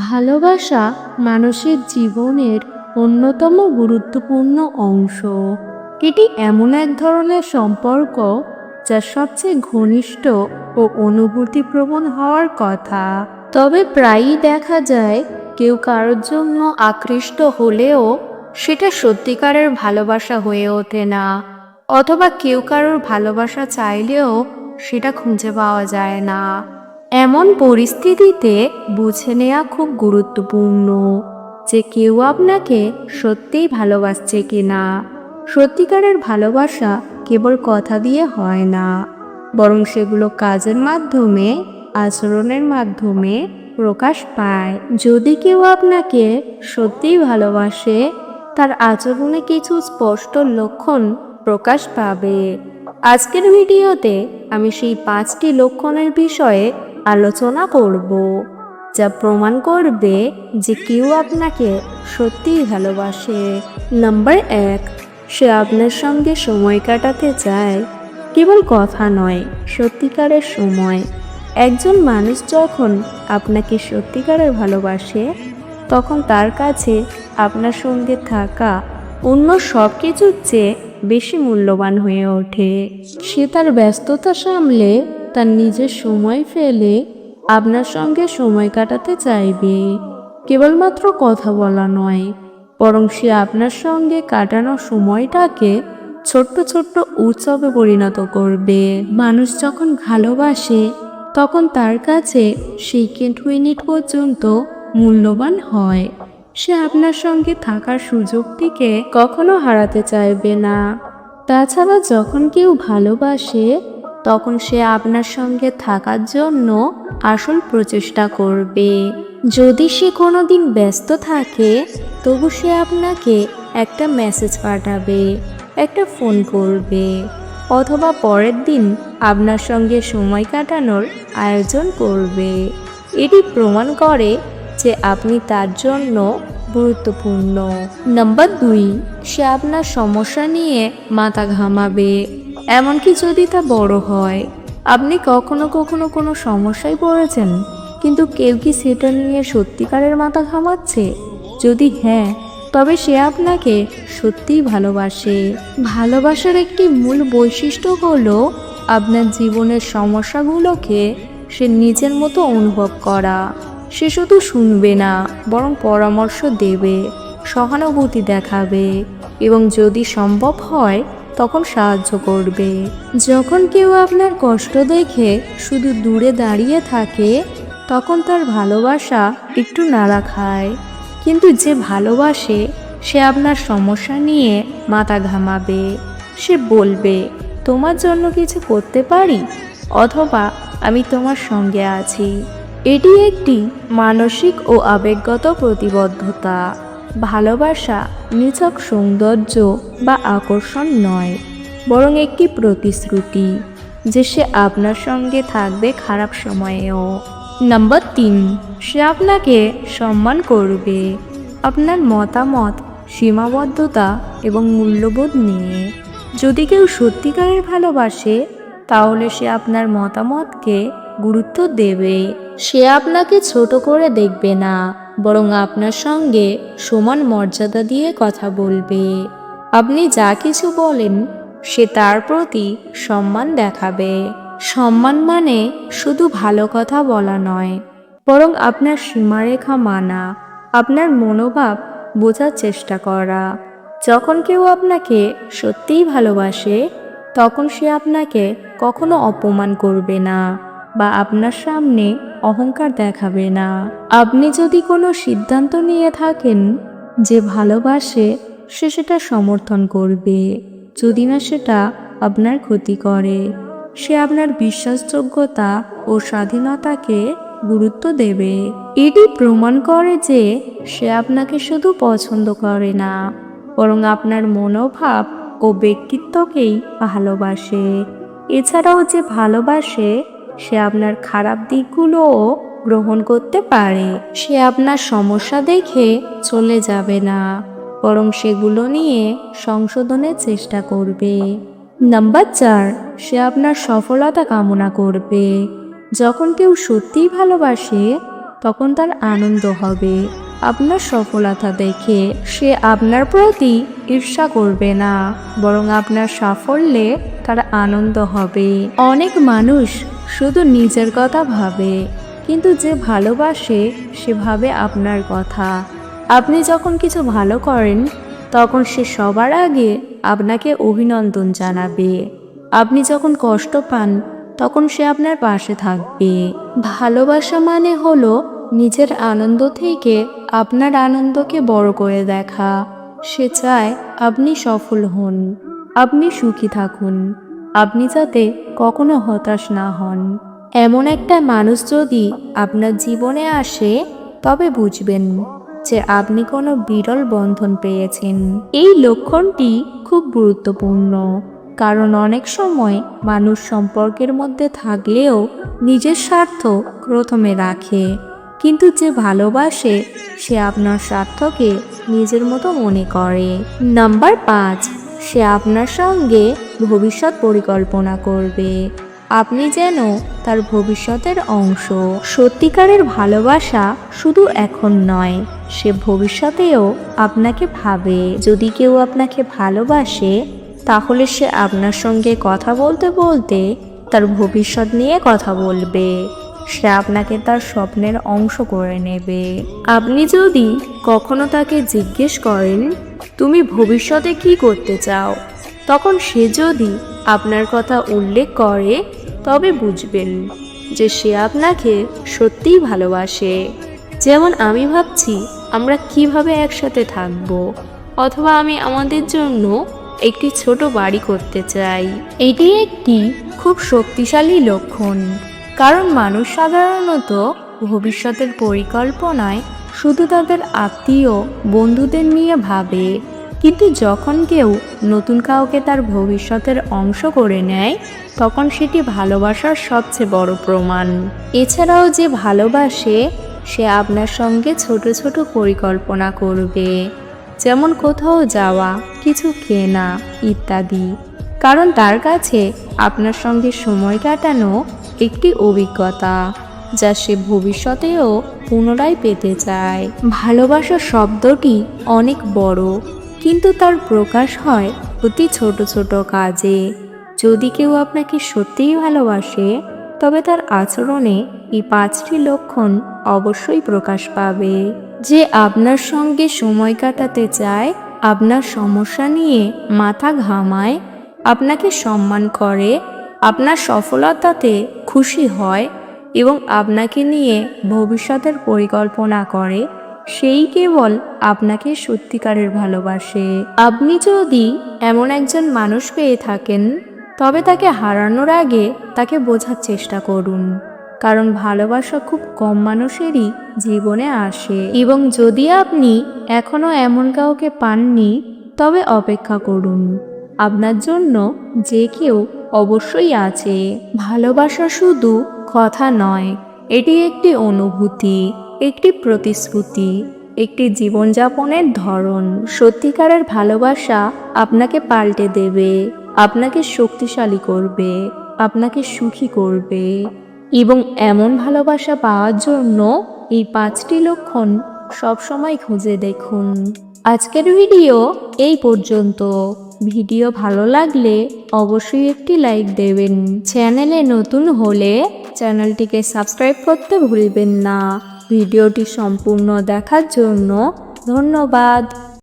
ভালোবাসা মানুষের জীবনের অন্যতম গুরুত্বপূর্ণ অংশ। এটি এমন এক ধরনের সম্পর্ক যা সবচেয়ে ঘনিষ্ঠ ও অনুভূতিপ্রবণ হওয়ার কথা। তবে প্রায়ই দেখা যায় কেউ কারোর জন্য আকৃষ্ট হলেও সেটা সত্যিকারের ভালোবাসা হয়ে ওঠে না, অথবা কেউ কারোর ভালোবাসা চাইলেও সেটা খুঁজে পাওয়া যায় না। এমন পরিস্থিতিতে বুঝে নেওয়া খুব গুরুত্বপূর্ণ যে কেউ আপনাকে সত্যিই ভালোবাসছে কিনা। সত্যিকারের ভালোবাসা কেবল কথা দিয়ে হয় না, বরং সেগুলো কাজের মাধ্যমে, আচরণের মাধ্যমে প্রকাশ পায়। যদি কেউ আপনাকে সত্যিই ভালোবাসে, তার আচরণে কিছু স্পষ্ট লক্ষণ প্রকাশ পাবে। আজকের ভিডিওতে আমি সেই পাঁচটি লক্ষণের বিষয়ে আলোচনা করব, যা প্রমাণ করবে যে কেউ আপনাকে সত্যিই ভালোবাসে। নাম্বার এক, সে আপনার সঙ্গে সময় কাটাতে চায়। কেবল কথা নয়, সত্যিকারের সময়। একজন মানুষ যখন আপনাকে সত্যিকারের ভালোবাসে, তখন তার কাছে আপনার সঙ্গে থাকা অন্য সব কিছুর চেয়ে বেশি মূল্যবান হয়ে ওঠে। সে তার ব্যস্ততা সামলে তার নিজের সময় ফেলে আপনার সঙ্গে সময় কাটাতে চাইবে। কেবলমাত্র কথা বলা নয়, বরং সে আপনার সঙ্গে কাটানো সময়টাকে ছোট্ট ছোট্ট উৎসবে পরিণত করবে। মানুষ যখন ভালোবাসে, তখন তার কাছে সেকেন্ড মিনিট পর্যন্ত মূল্যবান হয়। সে আপনার সঙ্গে থাকার সুযোগটিকে কখনো হারাতে চাইবে না। তাছাড়া যখন কেউ ভালোবাসে তখন সে আপনার সঙ্গে থাকার জন্য আসল প্রচেষ্টা করবে। যদি সে কোনো দিন ব্যস্ত থাকে, তবু সে আপনাকে একটা মেসেজ পাঠাবে, একটা ফোন করবে, অথবা পরের দিন আপনার সঙ্গে সময় কাটানোর আয়োজন করবে। এটি প্রমাণ করে যে আপনি তার জন্য গুরুত্বপূর্ণ। নাম্বার দুই, সে আপনার সমস্যা নিয়ে মাথা ঘামাবে। এমনকি যদি তা বড় হয়, আপনি কখনো কখনো কোনো সমস্যায় পড়েছেন, কিন্তু কেউ কি সেটা নিয়ে সত্যিকারের মাথা ঘামাচ্ছে? যদি হ্যাঁ তবে সে আপনাকে সত্যিই ভালোবাসে। ভালোবাসার একটি মূল বৈশিষ্ট্য হলো আপনার জীবনের সমস্যাগুলোকে সে নিজের মতো অনুভব করা। সে শুধু শুনবে না, বরং পরামর্শ দেবে, সহানুভূতি দেখাবে, এবং যদি সম্ভব হয় তখন সাহায্য করবে। যখন কেউ আপনার কষ্ট দেখে শুধু দূরে দাঁড়িয়ে থাকে, তখন তার ভালোবাসা একটু নাড়া খায়। কিন্তু যে ভালোবাসে, সে আপনার সমস্যা নিয়ে মাথা ঘামাবে। সে বলবে, তোমার জন্য কিছু করতে পারি? অথবা আমি তোমার সঙ্গে আছি। এটি একটি মানসিক ও আবেগগত প্রতিবদ্ধতা। ভালোবাসা নিছক সৌন্দর্য বা আকর্ষণ নয়, বরং একটি প্রতিশ্রুতি যে সে আপনার সঙ্গে থাকবে খারাপ সময়েও। নাম্বার তিন, সে আপনাকে সম্মান করবে। আপনার মতামত, সীমাবদ্ধতা এবং মূল্যবোধ নিয়ে। যদি কেউ সত্যিকারের ভালোবাসে, তাহলে সে আপনার মতামতকে গুরুত্ব দেবে। সে আপনাকে ছোট করে দেখবে না। বরং আপনার সঙ্গে সমান মর্যাদা দিয়ে কথা বলবে। আপনি যা কিছু বলেন, সে তার প্রতি সম্মান দেখাবে। সম্মান মানে শুধু ভালো কথা বলা নয়, বরং আপনার সীমারেখা মানা, আপনার মনোভাব বোঝার চেষ্টা করা। যখন কেউ আপনাকে সত্যিই ভালোবাসে, তখন সে আপনাকে কখনো অপমান করবে না। বা আপনার সামনে অহংকার দেখাবে না। আপনি যদি কোনো সিদ্ধান্ত নিয়ে থাকেন যে ভালোবাসে, সে সেটা সমর্থন করবে। যদি না সেটা আপনার ক্ষতি করে। সে আপনার বিশ্বাসযোগ্যতা ও স্বাধীনতাকে গুরুত্ব দেবে। এটি প্রমাণ করে যে সে আপনাকে শুধু পছন্দ করে না, বরং আপনার মনোভাব ও ব্যক্তিত্বকেই ভালোবাসে। এছাড়াও যে ভালোবাসে সে আপনার খারাপ দিকগুলোও গ্রহণ করতে পারে। সে আপনার সমস্যা দেখে চলে যাবে না, বরং সেগুলো নিয়ে সংশোধনের চেষ্টা করবে। নাম্বার চার, সে আপনার সফলতা কামনা করবে। যখন কেউ সত্যিই ভালোবাসে, তখন তার আনন্দ হবে। আপনার সফলতা দেখে সে আপনার প্রতি ঈর্ষা করবে না, বরং আপনার সাফল্যে তার আনন্দ হবে। অনেক মানুষ শুধু নিজের কথা ভাবে, কিন্তু যে ভালোবাসে সে ভাবে আপনার কথা। আপনি যখন কিছু ভালো করেন, তখন সে সবার আগে আপনাকে অভিনন্দন জানাবে। আপনি যখন কষ্ট পান, তখন সে আপনার পাশে থাকবে। ভালোবাসা মানে হলো নিজের আনন্দ থেকে আপনার আনন্দকে বড় করে দেখা। সে চায় আপনি সফল হন, আপনি সুখী থাকুন। আপনি যাতে কখনো হতাশ না হন। এমন একটা মানুষ যদি আপনার জীবনে আসে, তবে বুঝবেন যে আপনি কোনো বিরল বন্ধন পেয়েছেন। এই লক্ষণটি খুব গুরুত্বপূর্ণ, কারণ অনেক সময় মানুষ সম্পর্কের মধ্যে থাকলেও নিজের স্বার্থ প্রথমে রাখে, কিন্তু যে ভালোবাসে, সে আপনার স্বার্থকে নিজের মতো মনে করে। নাম্বার পাঁচ সে আপনার সঙ্গে ভবিষ্যৎ পরিকল্পনা করবে। আপনি যেন তার ভবিষ্যতের অংশ। সত্যিকারের ভালোবাসা শুধু এখন নয়, সে ভবিষ্যতেও আপনাকে ভাবে। যদি কেউ আপনাকে ভালোবাসে, তাহলে সে আপনার সঙ্গে কথা বলতে বলতে তার ভবিষ্যৎ নিয়ে কথা বলবে। সে আপনাকে তার স্বপ্নের অংশ করে নেবে। আপনি যদি কখনো তাকে জিজ্ঞেস করেন তুমি ভবিষ্যতে কি করতে চাও? তখন সে যদি আপনার কথা উল্লেখ করে, তবে বুঝবেন যে সে আপনাকে সত্যিই ভালোবাসে। যেমন আমি ভাবছি, আমরা কীভাবে একসাথে থাকব? অথবা আমি আমাদের জন্য একটি ছোট বাড়ি করতে চাই? এটি একটি খুব শক্তিশালী লক্ষণ। কারণ মানুষ সাধারণত ভবিষ্যতের পরিকল্পনায় শুধু তাদের আত্মীয়, বন্ধুদের নিয়ে ভাবে, কিন্তু যখন কেউ নতুন কাউকে তার ভবিষ্যতের অংশ করে নেয়, তখন সেটি ভালোবাসার সবচেয়ে বড় প্রমাণ। এছাড়াও যে ভালোবাসে, সে আপনার সঙ্গে ছোট ছোট পরিকল্পনা করবে, যেমন কোথাও যাওয়া, কিছু কেনা ইত্যাদি। কারণ তার কাছে আপনার সঙ্গে সময় কাটানো একটি অভিজ্ঞতা। যা সে ভবিষ্যতেও পুনরায় পেতে চায়। ভালোবাসা শব্দটি অনেক বড়, কিন্তু তার প্রকাশ হয় অতি ছোট ছোট কাজে। যদি কেউ আপনাকে সত্যিই ভালোবাসে, তবে তার আচরণে এই পাঁচটি লক্ষণ অবশ্যই প্রকাশ পাবে। যে আপনার সঙ্গে সময় কাটাতে চায়, আপনার সমস্যা নিয়ে মাথা ঘামায়, আপনাকে সম্মান করে, আপনার সফলতাতে খুশি হয় এবং আপনাকে নিয়ে ভবিষ্যতের পরিকল্পনা করে, সেই কেবল আপনাকে সত্যিকারের ভালোবাসে। আপনি যদি এমন একজন মানুষ পেয়ে থাকেন, তবে তাকে হারানোর আগে তাকে বোঝার চেষ্টা করুন। কারণ ভালোবাসা খুব কম মানুষেরই জীবনে আসে। এবং যদি আপনি এখনও এমন কাউকে পাননি, তবে অপেক্ষা করুন। আপনার জন্য যে কেউ অবশ্যই আছে। ভালোবাসা শুধু কথা নয়। এটি একটি অনুভূতি, একটি প্রতিশ্রুতি, একটি জীবনযাপনের ধরন। সত্যিকারের ভালোবাসা আপনাকে পাল্টে দেবে, আপনাকে শক্তিশালী করবে, আপনাকে সুখী করবে। এবং এমন ভালোবাসা পাওয়ার জন্য এই পাঁচটি লক্ষণ সবসময় খুঁজে দেখুন। আজকের ভিডিও এই পর্যন্ত। ভিডিও ভালো লাগলে অবশ্যই একটি লাইক দেবেন। চ্যানেলে নতুন হলে চ্যানেলটিকে সাবস্ক্রাইব করতে ভুলবেন না। ভিডিওটি সম্পূর্ণ দেখার জন্য ধন্যবাদ।